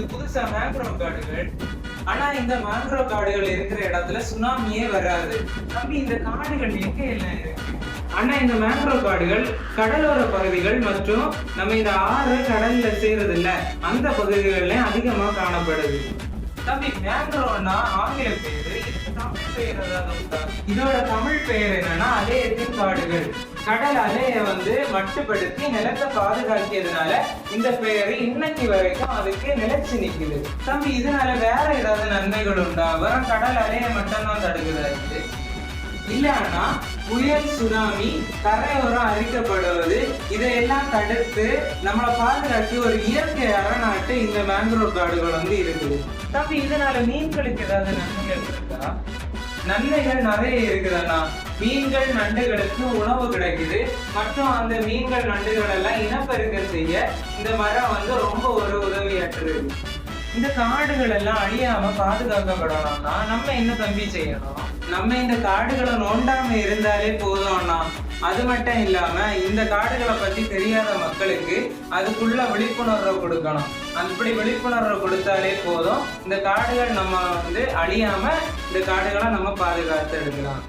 இது புதுசா மேங்க்ரோவ் காடுகள். ஆனா இந்த மேங்க்ரோவ் காடுகள் இருக்கிற இடத்துல சுனாமியே வராது. தம்பி இந்த காடுகள் எங்க எல்லாம் இருக்கு? ஆனா இந்த மேங்க்ரோவ் காடுகள் கடலோர பகுதிகள் மற்றும் நம்ம இந்த ஆறு கடல்ல சேருது இல்ல அந்த பகுதிகள்ல அதிகமா காணப்படுது. தம்பி மேங்க்ரோவ்னா ஆங்கில பேரு? தமிழ் பெயர் இதோட தமிழ் பெயர் என்னன்னா அதே காடுகள் கடல் அலையை வந்து மட்டுப்படுத்தி நிலத்தை பாதுகாக்கியதுனால இந்த பெயர் இன்னைக்கு வரைக்கும் அதுக்கு நிலைச்சு நிக்குது. தம்பி இதனால வேற ஏதாவது நன்மைகள் உண்டா? வரும் கடல் அலையை மட்டும்தான் தடுக்குதா இது இல்லைன்னா புயல் சுனாமி கரையோரம் அழிக்கப்படுவது இதையெல்லாம் தடுத்து நம்மளை பாதுகாக்க ஒரு இயற்கை அரணாட்டு இந்த மேங்க்ரோவ் காடுகள் வந்து இருக்குது. தம்பி இதனால மீன்களுக்கு ஏதாவது நன்மைகள் இருக்கா? நன்மைகள் நிறைய இருக்குதுண்ணா. மீன்கள் நண்டுகளுக்கு உணவு கிடைக்குது. மற்றும் அந்த மீன்கள் நண்டுகள் எல்லாம் இனப்பெருக்கம் செய்ய இந்த மரம் வந்து ரொம்ப ஒரு உதவியாற்றுது இந்த காடுகள் எல்லாம் அழியாம பாதுகாக்கப்படணும்னா நம்ம என்ன தம்பி செய்யணும்? நம்ம இந்த காடுகளை நோண்டாம இருந்தாலே போதும்னா அது மட்டும் இல்லாம இந்த காடுகளை பத்தி தெரியாத மக்களுக்கு அதுக்குள்ள விழிப்புணர்வை கொடுக்கணும். அப்படி விழிப்புணர்வை கொடுத்தாலே போதும். இந்த காடுகள் நம்ம வந்து அழியாம இந்த காடுகளை நம்ம பாதுகாத்து எடுக்கலாம்.